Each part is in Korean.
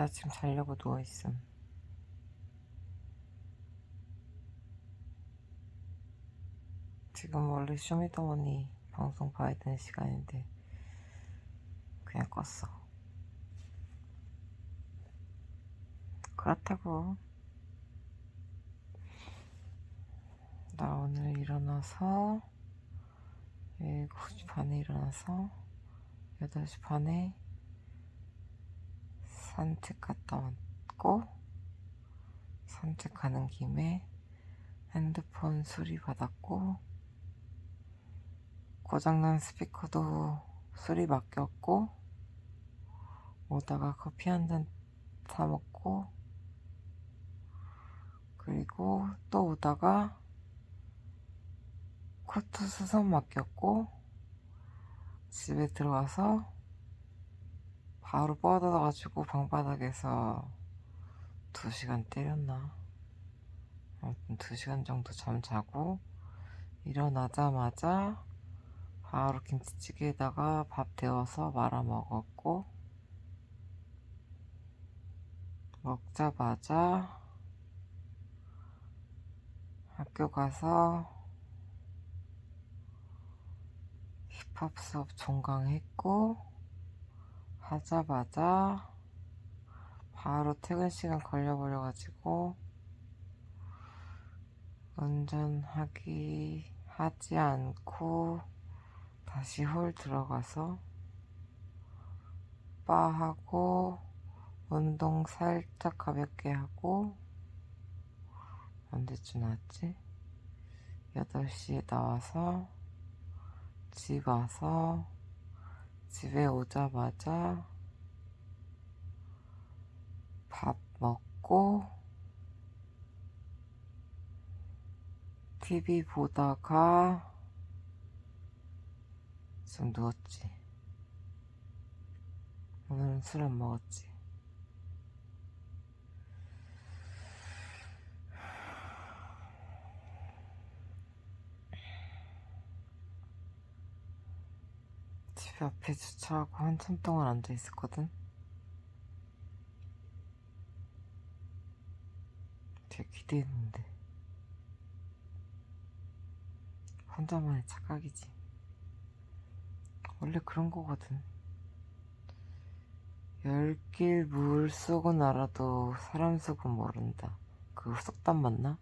나 지금 자려고 누워있음. 지금 원래 쇼미더머니 방송 봐야 되는 시간인데 그냥 껐어. 그렇다고. 나 오늘 일어나서 7시 반에 일어나서 8시 반에 산책 갔다 왔고 산책 가는 김에 핸드폰 수리 받았고 고장난 스피커도 수리 맡겼고 오다가 커피 한 잔 사 먹고 그리고 또 오다가 코트 수선 맡겼고 집에 들어와서 바로 뻗어가지고 방바닥에서 두 시간 때렸나? 아무튼 두 시간 정도 잠 자고 일어나자마자 바로 김치찌개에다가 밥 데워서 말아 먹었고 먹자마자 학교 가서 힙합 수업 종강했고 하자마자 바로 퇴근 시간 걸려버려가지고 운전하기 하지 않고 다시 홀 들어가서 바하고 운동 살짝 가볍게 하고 언제쯤 나왔지? 8시에 나와서 집 와서 집에 오자마자 밥 먹고 TV 보다가 좀 누웠지. 오늘은 술 안 먹었지. 집 앞에 주차하고 한참 동안 앉아 있었거든. 되게 기대했는데. 혼자만의 착각이지. 원래 그런 거거든. 열길 물 속은 알아도 사람 속은 모른다. 그 속담 맞나?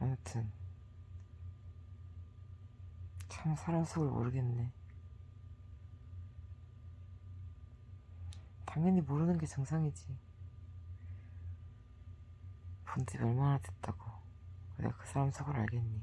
아무튼 참 사람 속을 모르겠네. 당연히 모르는 게 정상이지. 본지 얼마나 됐다고. 내가 그 사람 속을 알겠니?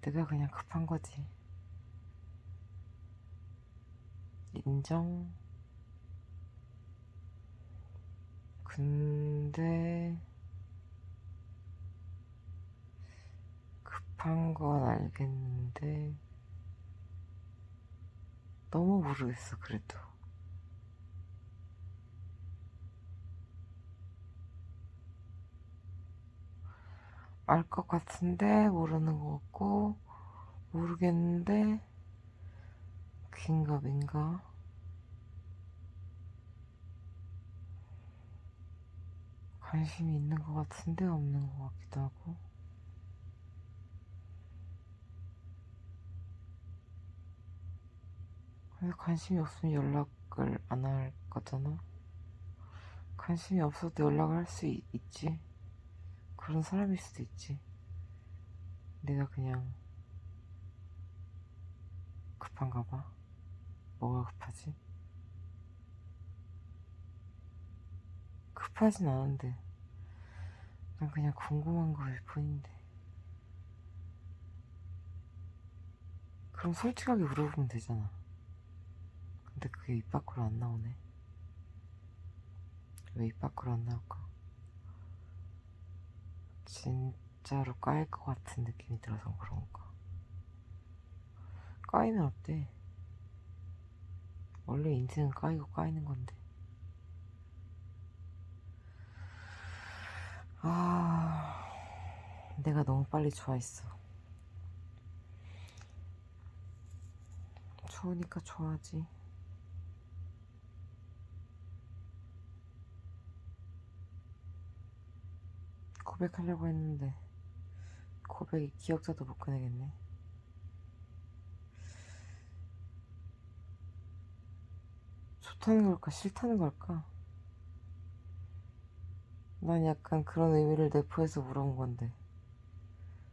내가 그냥 급한 거지. 인정. 근데 급한 건 알겠는데 너무 모르겠어 그래도. 알 것 같은데 모르는 것 같고 모르겠는데 긴가 민가 관심이 있는 것 같은데 없는 것 같기도 하고 왜 관심이 없으면 연락을 안 할 거잖아 관심이 없어도 연락을 할 수 있지 그런 사람일 수도 있지. 내가 그냥 급한가 봐. 뭐가 급하지? 급하진 않은데. 난 그냥 궁금한 거일 뿐인데. 그럼 솔직하게 물어보면 되잖아. 근데 그게 입 밖으로 안 나오네. 왜 입 밖으로 안 나올까? 진짜로 까일 것 같은 느낌이 들어서 그런가. 까이면 어때? 원래 인생은 까이고 까이는 건데. 아, 내가 너무 빨리 좋아했어. 좋으니까 좋아하지. 고백하려고 했는데 고백이 기억자도 못 꺼내겠네. 좋다는 걸까 싫다는 걸까? 난 약간 그런 의미를 내포해서 물어본 건데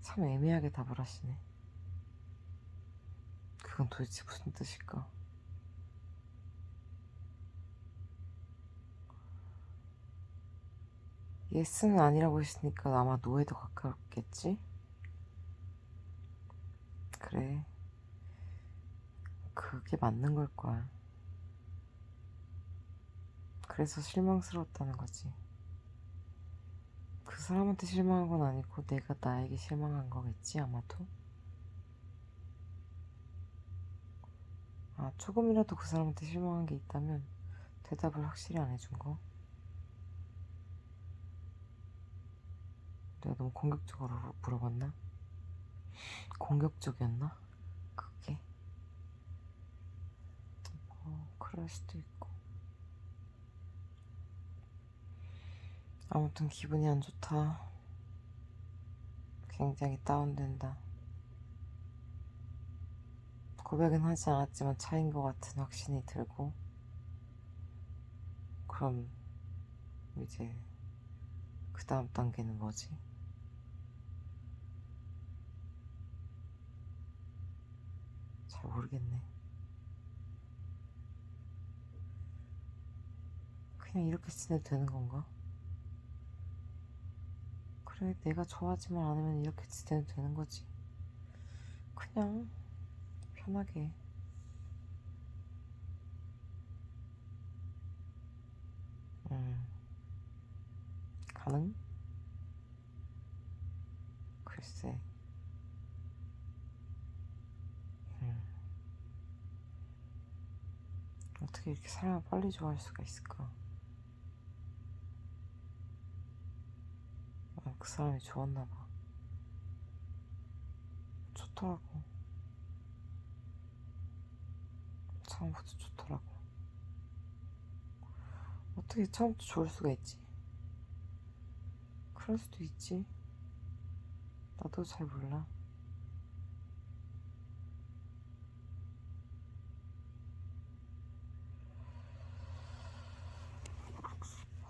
참 애매하게 답을 하시네. 그건 도대체 무슨 뜻일까? 예스는 아니라고 했으니까 아마 노에도 가까웠겠지? 그래. 그게 맞는 걸 거야. 그래서 실망스러웠다는 거지. 그 사람한테 실망한 건 아니고 내가 나에게 실망한 거겠지, 아마도? 아, 조금이라도 그 사람한테 실망한 게 있다면 대답을 확실히 안 해준 거? 내가 너무 공격적으로 물어봤나? 공격적이었나? 그게? 뭐, 그럴 수도 있고. 아무튼 기분이 안 좋다. 굉장히 다운된다. 고백은 하지 않았지만 차인 것 같은 확신이 들고, 그럼 이제 그 다음 단계는 뭐지? 잘 모르겠네. 그냥 이렇게 지내도 되는 건가? 그래, 내가 좋아하지만 않으면 이렇게 지내도 되는 거지. 그냥 편하게. 음, 가능? 글쎄. 어떻게 이렇게 사람을 빨리 좋아할 수가 있을까? 아, 그 사람이 좋았나 봐. 좋더라고. 처음부터 좋더라고. 어떻게 처음부터 좋을 수가 있지? 그럴 수도 있지. 나도 잘 몰라.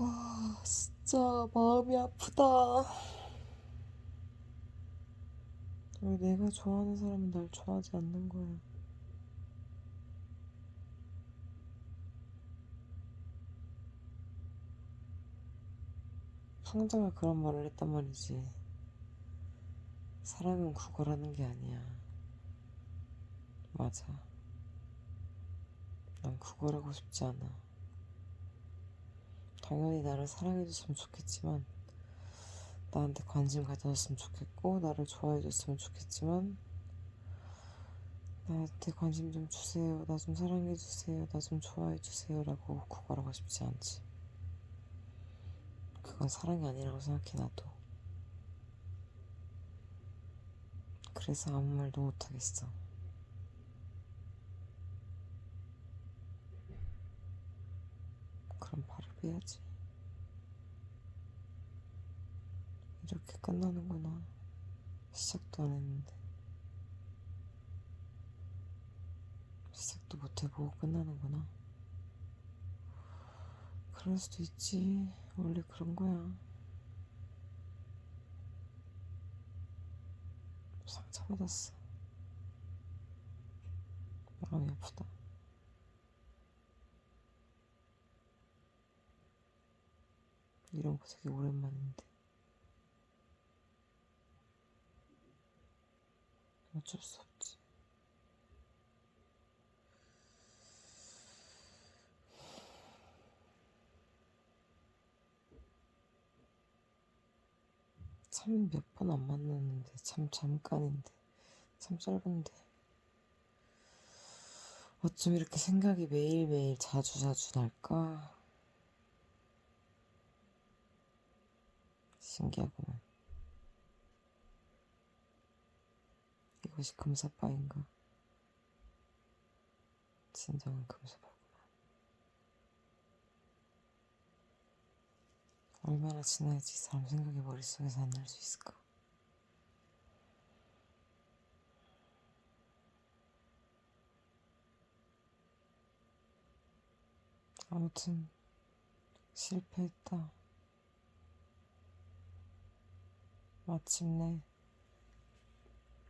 아, 진짜 마음이 아프다. 왜 내가 좋아하는 사람은 날 좋아하지 않는 거야? 상자가 그런 말을 했단 말이지. 사랑은 구걸하는 게 아니야. 맞아. 난 구걸하고 싶지 않아. 당연히 나를 사랑해줬으면 좋겠지만, 나한테 관심 가져줬으면 좋겠고, 나를 좋아해줬으면 좋겠지만, 나한테 관심 좀 주세요. 나 좀 사랑해주세요. 나 좀 좋아해주세요. 라고 구걸하고 싶지 않지. 그건 사랑이 아니라고 생각해, 나도. 그래서 아무 말도 못하겠어. 그럼 바로 빼야지. 이렇게 끝나는구나. 시작도 안 했는데. 시작도 못 해보고 끝나는구나. 그럴 수도 있지. 원래 그런 거야. 상처받았어. 마음이 아프다. 이런 거 되게 오랜만인데. 어쩔 수 없지. 참 몇 번 안 만났는데 참 잠깐인데 참 짧은데 어쩜 이렇게 생각이 매일매일 자주자주 날까 신기하구만 이것이 금사빠인가 진정한 금사빠구만 얼마나 지나야지 사람 생각이 머릿속에서 안 날 수 있을까? 아무튼 실패했다. 마침내